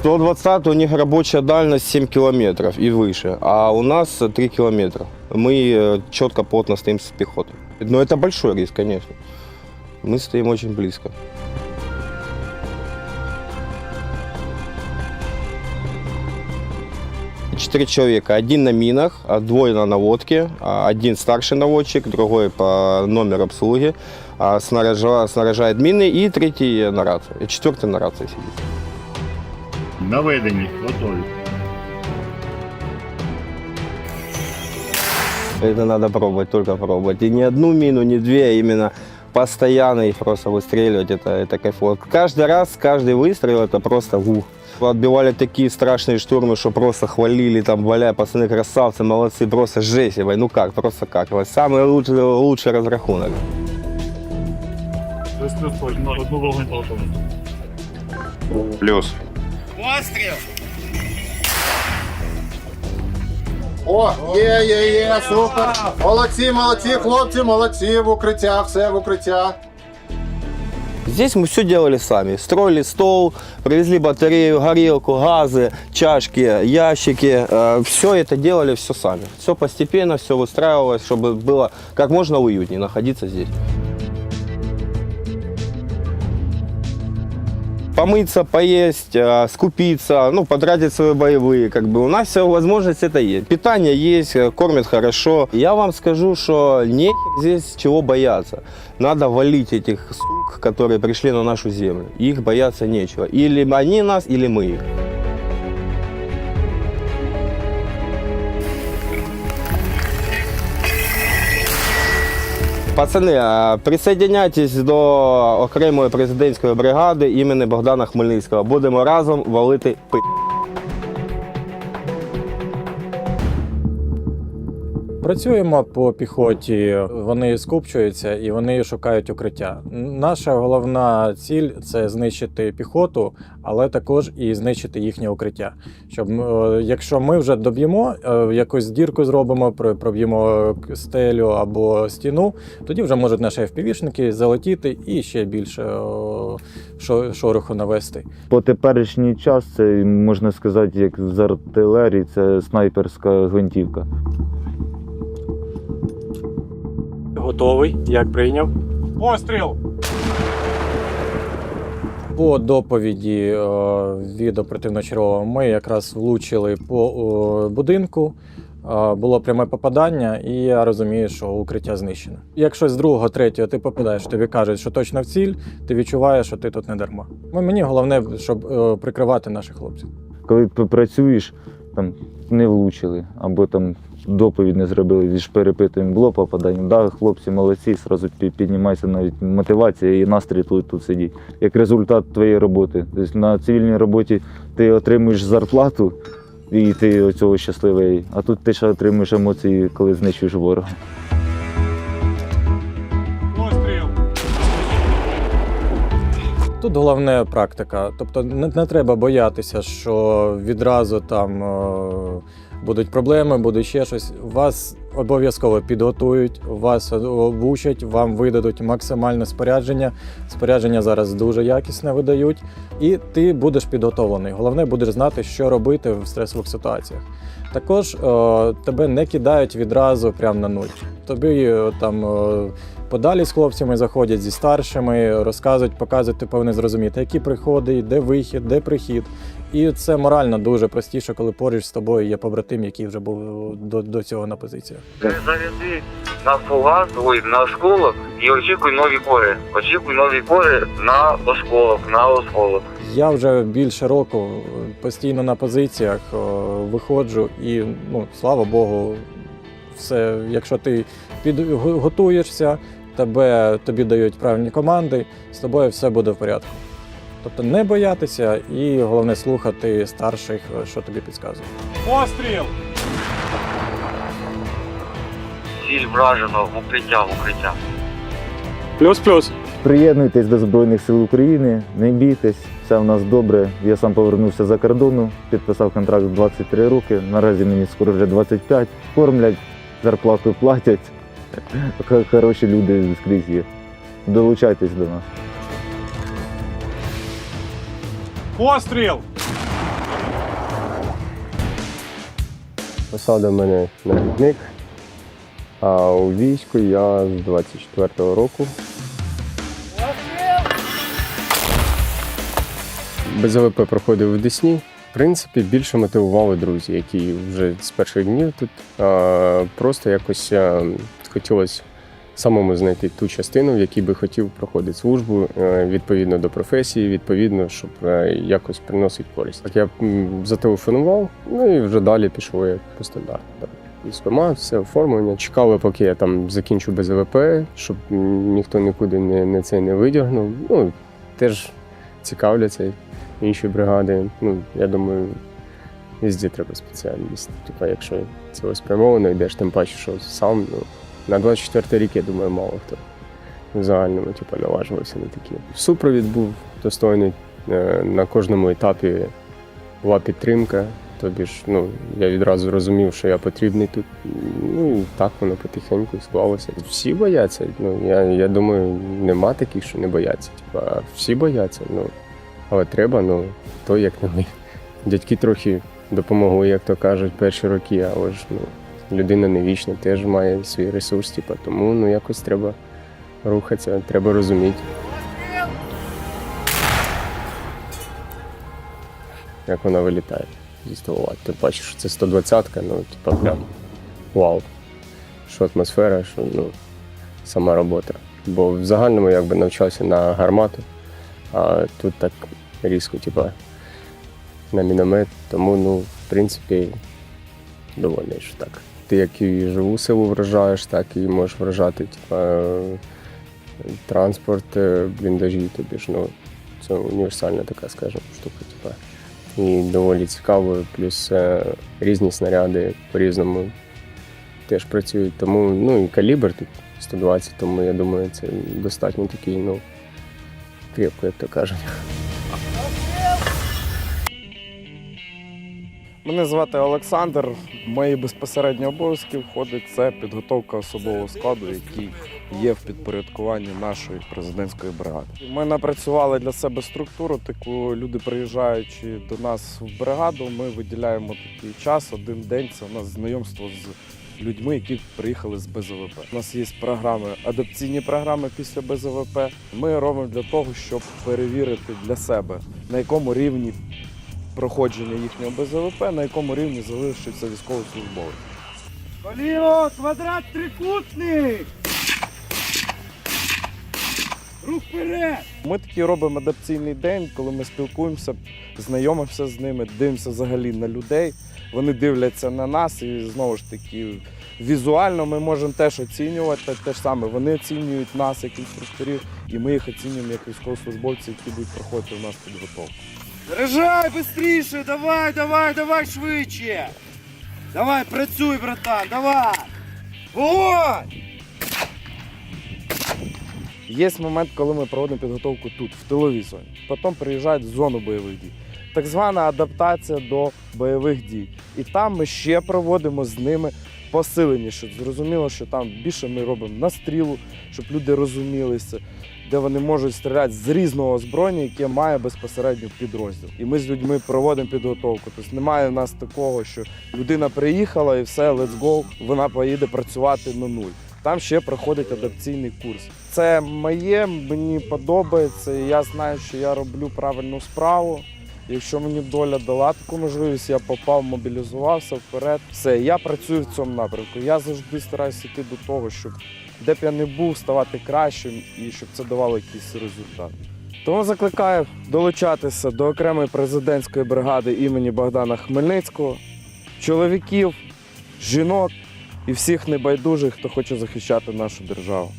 120 у них рабочая дальность 7 километров и выше, а у нас 3 километра. Мы э, четко, плотно стоим с пехотой. Но это большой риск, конечно. Мы стоим очень близко. Четыре человека. Один на минах, а двое на наводке. а Один старший наводчик, другой по номеру обслуги. а Снаряжа, снаряжает мины и третий на рации. Четвертый на рации сидит. Наведені, готові. Это надо пробовать, только пробовать. И не одну мину, не две, а именно постоянно их просто выстреливать. Это, это кайфово. Каждый раз, каждый выстрел это просто ух. Отбивали такие страшные штурмы, что просто хвалили, там, валяя, пацаны красавцы, молодцы, просто жесть. Я говорю, Ну как, просто как. Вот Самый лучший, лучший разрахунок. Плюс плюс на одну вогонь полотону. Плюс. О, є, є, є, супер. Молодці, молодці, хлопці, молодці, в укриття, все в укриття. Здесь мы все делали сами. Строили стол, привезли батарею, горелку, газы, чашки, ящики. все это делали все сами. Все постепенно, все выстраивалось, чтобы было как можно уютнее находиться здесь. Помыться, поесть, э, скупиться, ну, потратить свои боевые. Как бы у нас все возможность это есть. Питание есть, э, кормят хорошо. Я вам скажу, что не здесь чего бояться. Надо валить этих сук, которые пришли на нашу землю. Их бояться нечего. Или они нас, или мы их. Пацани, присоединяйтесь до окремої президентської бригади імені Богдана Хмельницького. Будемо разом валити пи. Працюємо по піхоті, вони скупчуються і вони шукають укриття. Наша головна ціль це знищити піхоту, але також і знищити їхнє укриття. Щоб е, якщо ми вже доб'ємо, е, якусь дірку зробимо, проб'ємо стелю або стіну, тоді вже можуть наші FPV-шники залетіти і ще більше шороху навести. По теперішній час це можна сказати, як з артилерії, це снайперська гвинтівка. Готовий, як прийняв. Постріл! По доповіді е, від оперативно-чергового ми якраз влучили по е, будинку. Е, Було пряме попадання, і я розумію, що укриття знищено. Якщо з другого, третього ти попадаєш, тобі кажуть, що точно в ціль, ти відчуваєш, що ти тут не дарма. Ну, Мені головне, щоб прикривати наших хлопців. Коли ти працюєш, там не влучили, або там доповідь не зробили, зі ж перепитуємо, було попадання. Да, хлопці молодці, зразу піднімається навіть мотивація і настрій тут, тут сидіть. Як результат твоєї роботи. Тобто на цивільній роботі ти отримуєш зарплату і ти цього щасливий. А тут ти ще отримуєш емоції, коли знищуєш ворога. Тут головне практика. Тобто не, не треба боятися, що відразу там е, будуть проблеми, буде ще щось. Вас обов'язково підготують, вас обучать, вам видадуть максимальне спорядження. Спорядження зараз дуже якісне видають, і ти будеш підготовлений. Головне, будеш знати, що робити в стресових ситуаціях. Також е, тебе не кидають відразу прямо на нуль. Тобі е, там. Е, Подалі з хлопцями заходять зі старшими, розказують, показують, ти повинен зрозуміти, які приходи, де вихід, де прихід. І це морально дуже простіше, коли поруч з тобою є побратим, який вже був до, до цього на позиціях. Заведи на фугас, ой, на осколок і очікуй нові кори. Очікуй нові кори на осколок, на осколок. Я вже більше року постійно на позиціях виходжу, і ну, слава Богу, все, якщо ти підготуєшся, тебе, тобі дають правильні команди, з тобою все буде в порядку. Тобто не боятися і головне слухати старших, що тобі підказують. Постріл! Ціль вражено в укриття, в укриття. Плюс-плюс. Приєднуйтесь до Збройних сил України, не бійтесь, все в нас добре. Я сам повернувся за кордону, підписав контракт 23 роки. Наразі мені скоро вже 25. Кормлять, зарплату платять. Хороші люди скрізь є. Долучайтесь до нас. Постріл! Посада мене навідник, а у війську я з 24-го року. Без проходив в Десні. В принципі, більше мотивували друзі, які вже з перших днів тут а, просто якось а, хотілося самому знайти ту частину, в якій би хотів проходити службу е, відповідно до професії, відповідно, щоб е, якось приносити користь. Так я зателефонував, ну і вже далі пішло як по стандарту. Військомат, все оформлення. Чекали, поки я там закінчу БЗВП, щоб ніхто нікуди не, не це не видягнув. Ну, теж цікавляться інші бригади. Ну, я думаю, везде треба спеціальність. Типа, якщо цілеспрямовано йдеш, тим паче, що сам ну, на 24 рік, я думаю, мало хто в загальному типу, наважувався на такі. Супровід був достойний е, на кожному етапі була підтримка. Тобі ж, ну, я відразу розумів, що я потрібний тут. Ну і так воно потихеньку склалося. Всі бояться. Ну, я, я думаю, нема таких, що не бояться. Типа, всі бояться. Ну, але треба, ну, то як не ми. Дядьки трохи допомогли, як то кажуть, перші роки, але ж ну, людина не вічна, теж має свій ресурс, типу, тому ну, якось треба рухатися, треба розуміти. Як вона вилітає зі ствола. Ти бачиш, що це 120-ка, ну, типа, прям вау. Що атмосфера, що ну, сама робота. Бо в загальному якби навчався на гармату, а тут так різко, типа, на міномет, тому, ну, в принципі, довольний, що так. Ти як і живу силу вражаєш, так і можеш вражати типа, транспорт, е, бліндажі, тобі ж ну, це універсальна така, скажімо, штука. Типа. І доволі цікаво, плюс е, різні снаряди по-різному теж працюють. Тому ну, і калібр тут 120, тому я думаю, це достатньо такий, ну, крепко, як то кажуть. Мене звати Олександр. Мої безпосередні обов'язки входить це підготовка особового складу, який є в підпорядкуванні нашої президентської бригади. Ми напрацювали для себе структуру, таку люди приїжджаючи до нас в бригаду, ми виділяємо такий час, один день. Це у нас знайомство з людьми, які приїхали з БЗВП. У нас є програми, адаптаційні програми після БЗВП. Ми робимо для того, щоб перевірити для себе на якому рівні проходження їхнього БЗВП, на якому рівні залишиться військовослужбовець. Коліно, квадрат, трикутник! Рух вперед! Ми такий робимо адаптаційний день, коли ми спілкуємося, знайомимося з ними, дивимося взагалі на людей. Вони дивляться на нас, і знову ж таки, візуально ми можемо теж оцінювати те ж саме. Вони оцінюють нас як інструкторів, і ми їх оцінюємо як військовослужбовців, які будуть проходити у нас підготовку. Заряджай швидше! Давай, давай, давай швидше! Давай, працюй, братан, давай! Вогонь! Є момент, коли ми проводимо підготовку тут, в тиловій зоні. Потім приїжджають в зону бойових дій. Так звана адаптація до бойових дій. І там ми ще проводимо з ними посилення, щоб зрозуміло, що там більше ми робимо настрілу, щоб люди розумілися, де вони можуть стріляти з різного озброєння, яке має безпосередньо підрозділ. І ми з людьми проводимо підготовку. Тобто немає в нас такого, що людина приїхала і все, let's go, вона поїде працювати на нуль. Там ще проходить адаптаційний курс. Це моє, мені подобається. Я знаю, що я роблю правильну справу. Якщо мені доля дала таку можливість, я попав, мобілізувався вперед. Все, я працюю в цьому напрямку. Я завжди стараюся йти до того, щоб де б я не був, ставати кращим і щоб це давало якийсь результат. Тому закликаю долучатися до окремої президентської бригади імені Богдана Хмельницького, чоловіків, жінок і всіх небайдужих, хто хоче захищати нашу державу.